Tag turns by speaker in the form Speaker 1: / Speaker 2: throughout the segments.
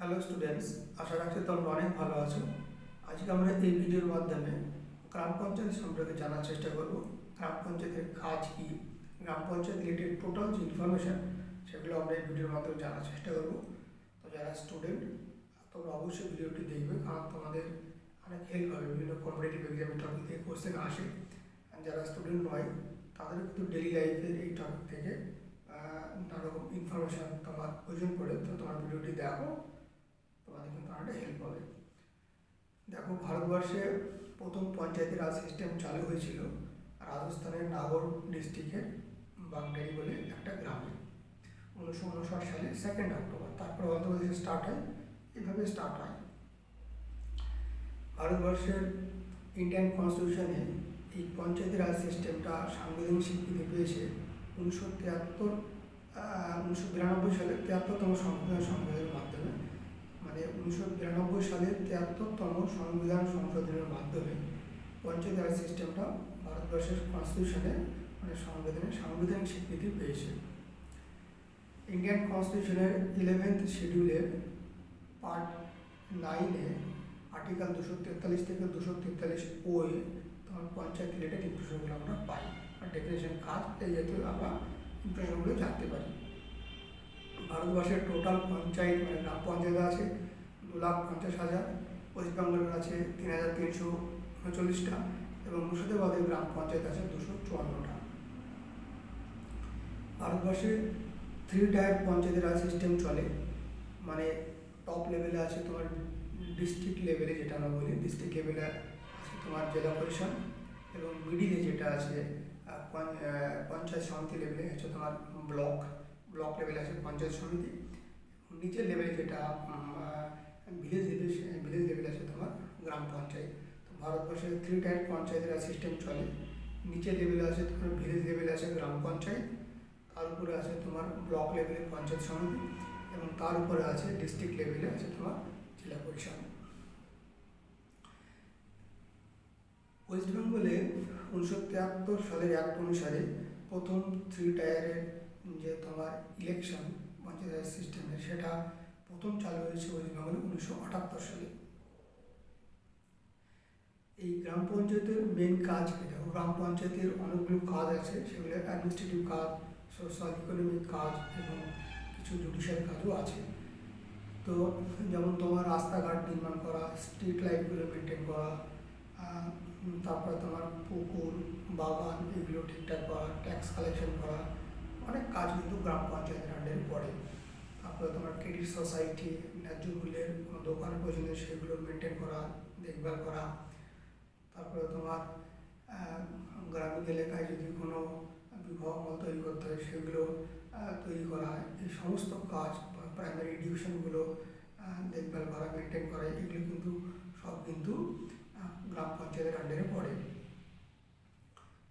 Speaker 1: Hello students আশা রাখছি তোমরা অনেক ভালো আছো। আজকে আমরা এই ভিডিওর মাধ্যমে গ্রাম পঞ্চায়েত সম্পর্কে জানার চেষ্টা করব। গ্রাম পঞ্চায়েতের কাজ কী? গ্রাম পঞ্চায়েত রিলেটেড টোটাল যে ইনফরমেশান সেগুলো আমরা এই ভিডিওর মাধ্যমে জানার চেষ্টা করব। তো যারা স্টুডেন্ট তোমরা অবশ্যই ভিডিওটি দেখবে, কারণ তোমাদের অনেক হেল্প হবে। বিভিন্ন কম্পিটিটিভ এক্সামের টপিক থেকে কোশ্চেন আসে। যারা স্টুডেন্ট নয়, তাদের কিন্তু ডেলি লাইফের এই টপিক থেকে নানা রকম ইনফরমেশান তোমার প্রয়োজন পড়ে। তো তোমার ভিডিওটি দেখো। তোমাদের কিন্তু অনেকটা হেল্প হবে দেখো, ভারতবর্ষে প্রথম পঞ্চায়েতি রাজ সিস্টেম চালু হয়েছিল রাজস্থানের নাগর ডিস্ট্রিক্টের বাগডারি বলে একটা গ্রামে। উনিশশো উনষাট সালে সেকেন্ড অক্টোবর, তারপর অন্ধ্রপ্রদেশে স্টার্ট হয়। এভাবে স্টার্ট হয়। ভারতবর্ষের ইন্ডিয়ান কনস্টিটিউশনে এই পঞ্চায়েতি রাজ সিস্টেমটা সাংবিধানিক স্বীকৃতি পেয়েছে উনিশশো তিয়াত্তর উনিশশো বিরানব্বই সালে তিয়াত্তরতম সংবিধান, সংবিধানের মাধ্যমে। মানে উনিশশো বিরানব্বই সালের তিয়াত্তরতম সংবিধান সংশোধনের মাধ্যমে পঞ্চায়েত সিস্টেমটা ভারতবর্ষের কনস্টিটিউশনে মানে সংবিধানে সাংবিধানিক স্বীকৃতি পেয়েছে। ইন্ডিয়ান কনস্টিটিউশনের ইলেভেন্থ শিডিউলের পার্ট নাইনে আর্টিকেল দুশো তেতাল্লিশ থেকে দুশো তেতাল্লিশ ওয়ে তখন পঞ্চায়েত রিলেটেড ইনফরমেশনগুলো আমরা পাই। আর ডেফিনেশন কাজ এই জাতীয় আমরা ইনফরমেশনগুলো জানতে পারি। ভারতবর্ষের টোটাল পঞ্চায়েত মানে গ্রাম পঞ্চায়েত আছে দু লাখ পঞ্চাশ হাজার, ওয়েস্ট বেঙ্গলের আছে তিন হাজার তিনশো উনচল্লিশটা এবং মুর্শিদাবাদের গ্রাম পঞ্চায়েত আছে দুশো চুয়ান্নটা। ভারতবর্ষে থ্রি টায়ার পঞ্চায়েতের রাজ সিস্টেম চলে। মানে টপ লেভেলে আছে তোমার ডিস্ট্রিক্ট লেভেলে যেটা আমরা বলি ডিস্ট্রিক্ট লেভেলে আছে তোমার জেলা পরিষদ এবং মিডিলে যেটা আছে পঞ্চায়েত সমিতি লেভেলে হচ্ছে তোমার ব্লক ব্লক লেভেলে আছে পঞ্চায়েত সমিতি। নিচের লেভেলে যেটা ভিলেজ ভিলেজ লেভেল আছে তোমার গ্রাম পঞ্চায়েত তো ভারতবর্ষের থ্রি টায়ার পঞ্চায়েতের সিস্টেম চলে নিচের লেভেলে আছে তোমার ভিলেজ লেভেলে আছে গ্রাম পঞ্চায়েত তার উপরে আছে তোমার ব্লক লেভেলে পঞ্চায়েত সমিতি এবং তার উপরে আছে ডিস্ট্রিক্ট লেভেলে আছে তোমার জেলা পরিষদ ওয়েস্ট বেঙ্গলে উনিশশো তিয়াত্তর সালের অ্যাক্ট অনুসারে প্রথম থ্রি টায়ারের যে তোমার ইলেকশন পঞ্চায়েত সিস্টেমের সেটা প্রথম চালু হয়েছে ওয়েস্ট বেঙ্গলে উনিশশো আটাত্তর সালে। এই গ্রাম পঞ্চায়েতের মেন কাজ দেখো গ্রাম পঞ্চায়েতের অনেকগুলো কাজ আছে, সেগুলো অ্যাডমিনিস্ট্রেটিভ কাজ সোশ্যাল ইকোনমিক কাজ এবং কিছু জুডিশিয়াল কাজও আছে। তো যেমন তোমার রাস্তাঘাট নির্মাণ করা স্ট্রিট লাইটগুলো মেনটেন করা তারপরে তোমার পুকুর, বাগান এগুলো ঠিকঠাক করা ট্যাক্স কালেকশন করা, অনেক কাজ কিন্তু গ্রাম পঞ্চায়েতের আন্ডারে পড়ে। তারপরে তোমার ক্রেডিট সোসাইটি, ন্যায্য কোনো দোকান পর্যন্ত সেগুলো মেনটেন করা, দেখভাল করা। তারপরে তোমার গ্রামীণ এলাকায় যদি কোনো বিবাহ মল তৈরি করতে হয়, সেগুলো তৈরি করা এই সমস্ত কাজ প্রাইমারি এডুকেশনগুলো দেখভাল করা মেনটেন করা, এগুলো কিন্তু সব কিন্তু গ্রাম পঞ্চায়েতের আন্ডারে পড়ে।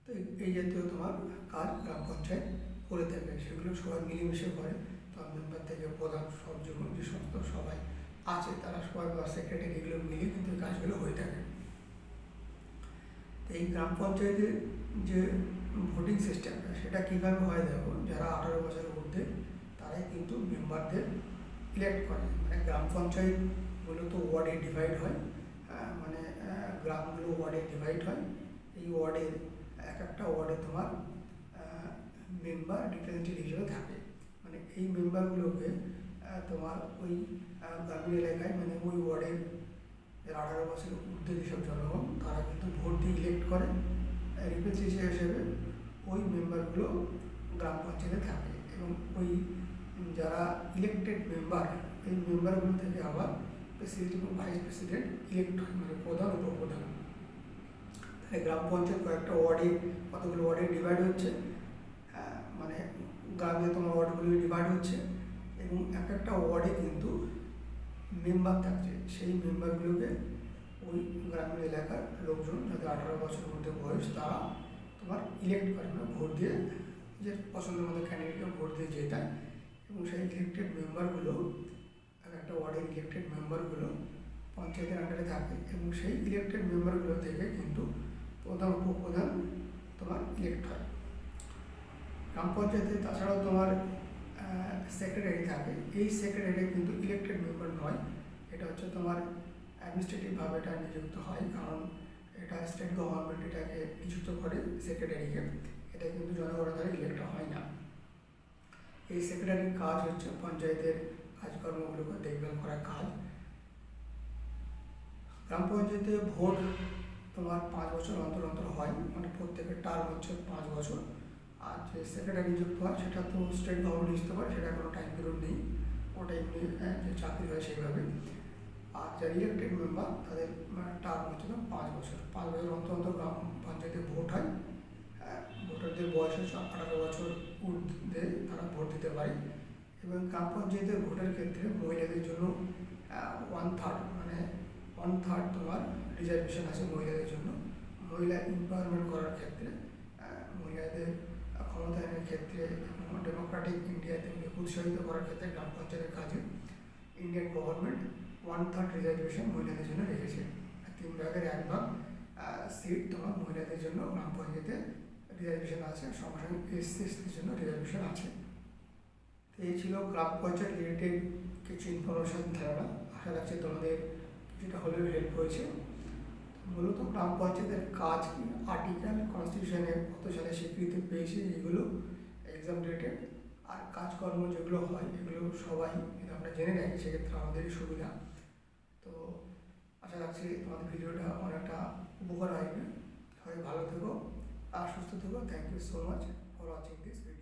Speaker 1: তো এই- জাতীয় তোমার কাজ গ্রাম পঞ্চায়েত করে থাকে সেগুলো সবাই মিলেমিশে করে। মেম্বার থেকে প্রধান সব যে যে সমস্ত সবাই আছে, তারা সবাই বা সেক্রেটারি এগুলো মিলে কিন্তু এই কাজগুলো হয়ে থাকে। এই গ্রাম পঞ্চায়েতের যে ভোটিং সিস্টেমটা সেটা কীভাবে হয় দেখো, যারা আঠারো বছরের ঊর্ধ্বে, তারাই কিন্তু মেম্বারদের ইলেক্ট করে। মানে গ্রাম পঞ্চায়েত মূলত ওয়ার্ডে ডিভাইড হয় মানে গ্রামগুলো ওয়ার্ডে ডিভাইড হয়। এই ওয়ার্ডের এক একটা ওয়ার্ডে তোমার মেম্বার রিপ্রেজেন্টেটিভ হিসেবে থাকে। এই মেম্বারগুলোকে তোমার ওই গ্রামীণ এলাকায় মানে ওই ওয়ার্ডের যারা আঠারো বছরের ঊর্ধ্বে যেসব জনগণ, তারা কিন্তু ভোট দিয়ে ইলেক্ট করে রিপ্রেজেন্টেটিভ হিসেবে ওই মেম্বারগুলো গ্রাম পঞ্চায়েতে থাকে এবং ওই যারা ইলেক্টেড মেম্বার এই মেম্বারগুলো থেকে আবার প্রেসিডেন্ট এবং ভাইস প্রেসিডেন্ট ইলেক্ট হয় মানে প্রধান, উপপ্রধান। তাহলে গ্রাম পঞ্চায়েত কয়েকটা ওয়ার্ডে, কতগুলো ওয়ার্ডে ডিভাইড হচ্ছে মানে গ্রামে তোমার ওয়ার্ডগুলো ডিভাইড হচ্ছে এবং এক একটা ওয়ার্ডে কিন্তু মেম্বার থাকছে। সেই মেম্বারগুলোকে ওই গ্রামীণ এলাকার লোকজন যাদের আঠারো বছরের মধ্যে বয়স, তারা তোমার ইলেক্ট করে। মানে ভোট দিয়ে যে পছন্দের মতো ক্যান্ডিডেটকে ভোট দিয়ে জেতায় এবং সেই ইলেক্টেড মেম্বারগুলো এক একটা ওয়ার্ডের ইলেক্টেড মেম্বারগুলো পঞ্চায়েতের আন্ডারে থাকে এবং সেই ইলেক্টেড মেম্বারগুলো থেকে কিন্তু প্রধান, উপপ্রধান তোমার ইলেক্ট হয়। গ্রাম পঞ্চায়েতে তাছাড়াও তোমার সেক্রেটারি থাকে। এই সেক্রেটারি কিন্তু ইলেকটেড মেম্বার নয়। এটা হচ্ছে তোমার অ্যাডমিনিস্ট্রেটিভভাবে এটা নিযুক্ত হয়, কারণ এটা স্টেট গভর্নমেন্ট এটাকে নিযুক্ত করে সেক্রেটারিকে এটা কিন্তু জনগণের দ্বারা ইলেক্ট হয় না। এই সেক্রেটারির কাজ হচ্ছে পঞ্চায়েতের কাজকর্মগুলোকে দেখভাল করার কাজ। গ্রাম পঞ্চায়েতে ভোট তোমার পাঁচ বছর অন্তর অন্তর হয় মানে প্রত্যেকের টার্ম হচ্ছে পাঁচ বছর। আর যে সেক্রেটারি নিযুক্ত হয় সেটা তো স্টেট গভর্নমেন্ট নিযুক্ত করে সেটা কোনো টাইম পিরিয়ড নেই। ওটা এমনি আহ, যে চাকরি হয় সেইভাবে। আর যারা ইলেক্টেড মেম্বার তাদের টার্ম হচ্ছে তো পাঁচ বছর। পাঁচ বছর অন্তর অন্তর গ্রাম পঞ্চায়েতে ভোট হয়। আহ, ভোটারদের বয়স হচ্ছে আঠারো বছর ঊর্ধ্বে তারা ভোট দিতে পারে। এবং গ্রাম পঞ্চায়েতের ভোটের ক্ষেত্রে মহিলাদের জন্য ওয়ান থার্ড মানে ওয়ান থার্ড তোমার রিজার্ভেশন আছে মহিলাদের জন্য। মহিলা এম্পাওয়ারমেন্ট করার ক্ষেত্রে মহিলাদের ক্ষমতায়নের ক্ষেত্রে ডেমোক্রেটিক ইন্ডিয়াতে উৎসাহিত করার ক্ষেত্রে গ্রাম পঞ্চায়েতের কাজে Indian government one third reservation মহিলাদের জন্য রেখেছে। তিন ভাগের এক ভাগ সিট তোমার মহিলাদের জন্য গ্রাম পঞ্চায়েতে রিজার্ভেশন আছে সঙ্গে সঙ্গে এসসি এসটির জন্য রিজার্ভেশন আছে। এই ছিল গ্রাম পঞ্চায়েত রিলেটেড কিছু ইনফরমেশন ধারণা। আশা রাখছি তোমাদের কিছুটা হলেও হেল্প হয়েছে। মূলত গ্রাম পঞ্চায়েতের কাজ কি? আর্টিকেল কনস্টিটিউশনে কত সালে স্বীকৃতি পেয়েছে এগুলো এক্সাম রিলেটেড আর কাজকর্ম যেগুলো হয়, এগুলো সবাই যদি আমরা জেনে রাখি সেক্ষেত্রে আমাদেরই সুবিধা। তো আশা রাখছি তোমাদের ভিডিওটা অনেকটা উপকার আসবে। সবাই ভালো থেকো আর সুস্থ থেকো। Thank you so much for watching this video